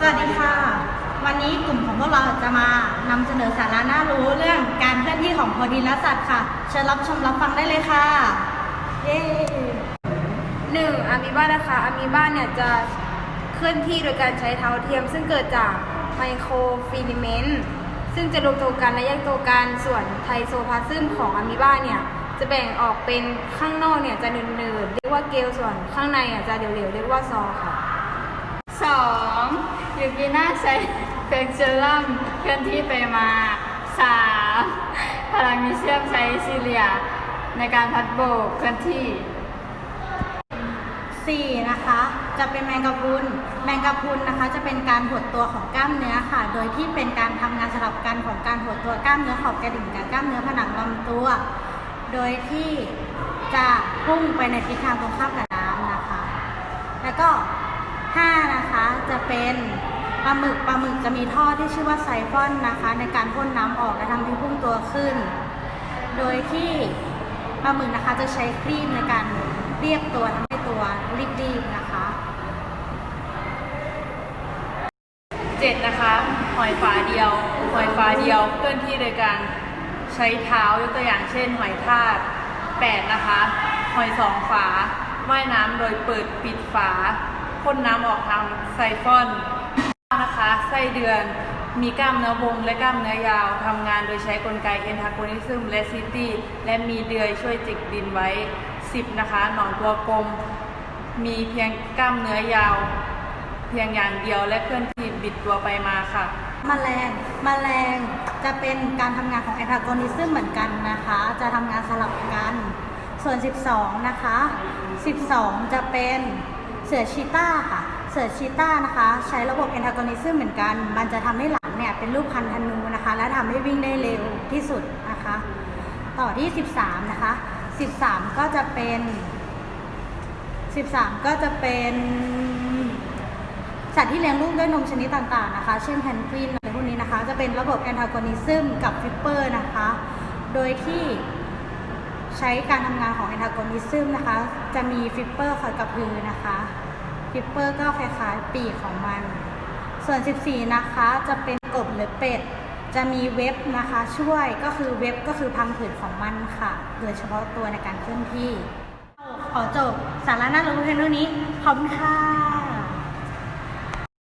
สวัสดีค่ะ วันนี้กลุ่มของพวกเราจะมานำเสนอสาระน่ารู้เรื่องการเคลื่อนที่ของโพดินและสัตว์ค่ะ เชิญรับชมรับฟังได้เลยค่ะ เย้หนึ่งอะมีบานะคะอะมีบาเนี่ยจะเคลื่อนที่โดยการใช้เท้าเทียม ซึ่งเกิดจากไมโครฟิลาเมนต์ซึ่งจะรวมตัวกันและแยกตัวกันส่วนไทโซพลาซึมของอะมีบาเนี่ยจะแบ่งออกเป็นข้างนอกเนี่ยจะเนินๆเรียกว่าเกลส่วนข้างในอะจะเหลวๆเรียกว่าซอค่ะสอง ยูกิน่าใช้เพนเซลัมเคลื่อนที่ไปมาสามพารามิเซียมใช้ซีเลีย ในการพัดโบกเคลื่อนที่สี่นะคะ จะเป็นแมงกะพรุน แมงกะพรุนนะคะ จะเป็นการหดตัวของกล้ามเนื้อค่ะ โดยที่เป็นการทำงานสลับกันของการหดตัวกล้ามเนื้อขอบกระดิ่งกับกล้ามเนื้อผนังลำตัว โดยที่จะพุ่งไปในทิศทางตรงข้ามกับน้ำนะคะ แล้วก็ห้านะคะ จะเป็น ปลาหมึกปลาหมึกจะมีท่อที่ชื่อว่าไซฟอนนะคะ ในการพ่นน้ำออกและทำให้พุ่งตัวขึ้น โดยที่ปลาหมึกนะคะจะใช้ครีมในการเรียกตัวทำให้ตัวรีบๆนะคะเจ็ดนะคะหอยฝาเดียวหอยฝาเดียวเคลื่อนที่โดยการใช้เท้ายกตัวอย่างเช่นหอยทากแปดนะคะหอยสองฝาว่ายน้ำโดยเปิดปิดฝาพ่นน้ำออกทางไซฟอน ไส้เดือน มีกล้ามเนื้อวงและกล้ามเนื้อยาวทำงานโดยใช้กลไกเอนทาโกนิซึมและซิตี้และมีเดือยช่วยจิกดินไว้ 10 นะคะ หนอนตัวกลม มีเพียงกล้ามเนื้อยาว เพียงอย่างเดียวและเคลื่อนที่บิดตัวไปมาค่ะแมลงแมลงจะเป็นการทำงานของแอนทากอนิซึมเหมือนกันนะคะ จะทำงานสลับกัน ส่วน 12 นะคะ 12 จะเป็นเสือชีต้าค่ะ เสือชีต้านะคะ ใช้ระบบแอนทากอนิซึมเหมือนกัน มันจะทำให้หลังเนี่ยเป็นรูปคันธนูนะคะ และทำให้วิ่งได้เร็วที่สุดนะคะ ต่อที่ 13 นะคะ 13 ก็จะเป็น 13 ก็จะเป็นสัตว์ที่เลี้ยงลูกด้วยนมชนิดต่างๆนะคะ เช่นแพนกวินอะไรพวกนี้นะคะ จะเป็นระบบแอนทากอนิซึมกับฟิปเปอร์นะคะ โดยที่ใช้การทำงานของแอนทากอนิซึมนะคะ จะมีฟิปเปอร์คอยกระพือนะคะ ฟิปเปอร์ก็คล้ายๆ ปีกของมัน ส่วน 14 นะคะจะเป็นกบหรือเป็ด จะมีเว็บนะคะช่วยก็คือเว็บก็คือพังผืดของมันค่ะ โดยเฉพาะตัวในการเคลื่อนที่ ขอจบสาระน่ารู้เพียงเท่านี้ ขอบคุณค่ะ